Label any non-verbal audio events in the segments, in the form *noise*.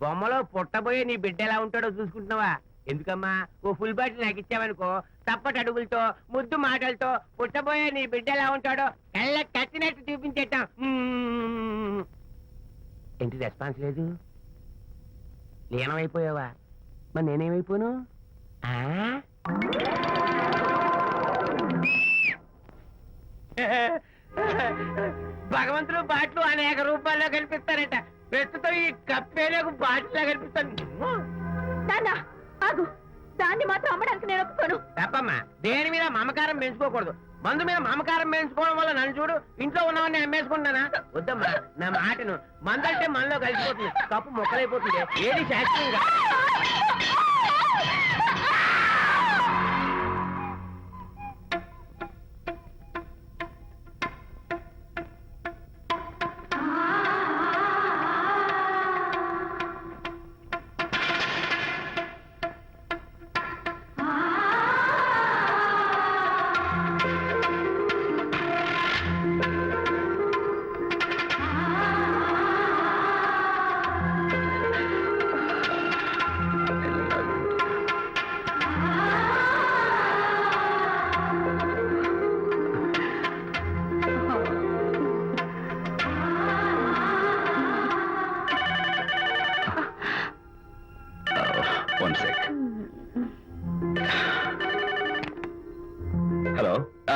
బొమ్మలో పుట్టబోయే నీ బిడ్డ ఎలా ఉంటాడో చూసుకుంటున్నావా? ఎందుకమ్మా? ఓ ఫుల్ బాటిల్ నాకు ఇచ్చావనుకో తప్పటి అడుగులతో ముద్దు మాటలతో పుట్టబోయే నీ బిడ్డ ఎలా ఉంటాడో కళ్ళ కట్టినట్టు చూపించేటాం ఏంటి రెస్పాన్స్ లేదు? లీనమైపోయావా? మరి నేనేమైపోను? *laughs* భగవంతుడు బాట్లు అనేక రూపాల్లో కనిపిస్తారట. ప్రస్తుతం ఈ కప్పేలకు బాటిలా కనిపిస్తాను నాన్న ఆగు. దాన్ని మాత్రం అమ్మడానికి నేను ఒప్పుకోను. తప్పమ్మా. దేని మీద మమకారం పెంచుకోకూడదు. మందు మీద మమకారం పెంచుకోవడం వల్ల నన్ను చూడు ఇంట్లో ఉన్నవన్నీ అమ్మేసుకుంటానా వద్దమ్మా నా మాటను మందంటే మనలో కలిసిపోతుంది. కప్పు మొక్కలైపోతుంది. ఏది శాస్త్రీయంగా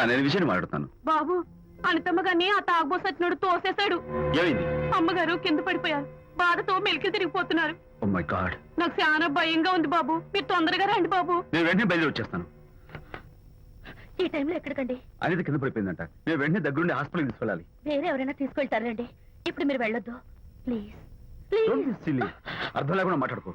నేను విజయ్ మాట్లాడుతాను. బాబు అనితమ్మ గారిని ఆ తాగుబోసచ్చినోడు తోసేశాడు. ఏమైంది? అమ్మగారు కింద పడిపోయారు. బాధతో మెలికి తిరిగిపోతున్నారు. Oh my God. నాకు చాలా భయంగా ఉంది బాబు. మీరు తొందరగా రండి బాబు. నేను వెంటనే బయలుదేరి వచ్చేస్తాను ఈ టైంలో ఎక్కడికండి? అనేది కింద పడిపోయిందంట. నేను వెంటనే దగ్గరుండి హాస్పిటల్కి తీసుకెళ్ళాలి. వేరే ఎవరైనా తీసుకెళ్తారండి ఇప్పుడు మీరు వెళ్ళొద్దు. ప్లీజ్. ప్లీజ్. అర్థం లేకుండా మాట్లాడుకో.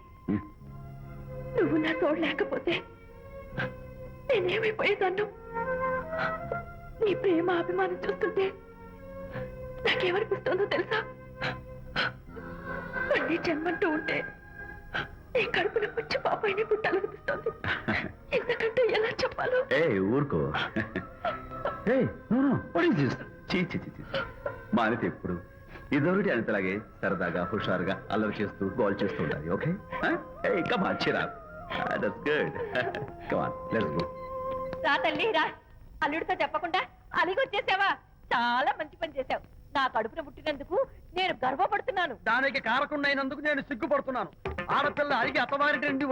నా తోడు లేకపోతే నేనేమైపోయేదాన్ను? నీ ప్రేమ అభిమానం చూస్తుంటే నాకేమనిపిస్తుందో తెలుసా? మళ్ళీ జన్మంటూ ఉంటే నీ కడుపున వచ్చి బాబాయిని పుట్టాలనిపిస్తుంది. ఎందుకంటే ఎలా చెప్పాలో? ఏ ఊరుకో. ఏ ఎప్పుడు? ఇదొకటి అంతలాగే సరదాగా హుషారుగా అల్లరి చేస్తూ గోల్ చేస్తూ ఉండాలి ఓకే? ఇంకా come చిరా that's good come on let's go రా తల్లి రా. అల్లుడితో చెప్పకుండా అలిగొచ్చేసావా చాలా మంచి పని చేశావు. నా కడుపున పుట్టినందుకు నేను గర్వపడుతున్నాను. దానికి కారకుండా అయినందుకు నేను సిగ్గుపడుతున్నాను. ఆడపిల్ల అడిగి అత్తవారి నుండి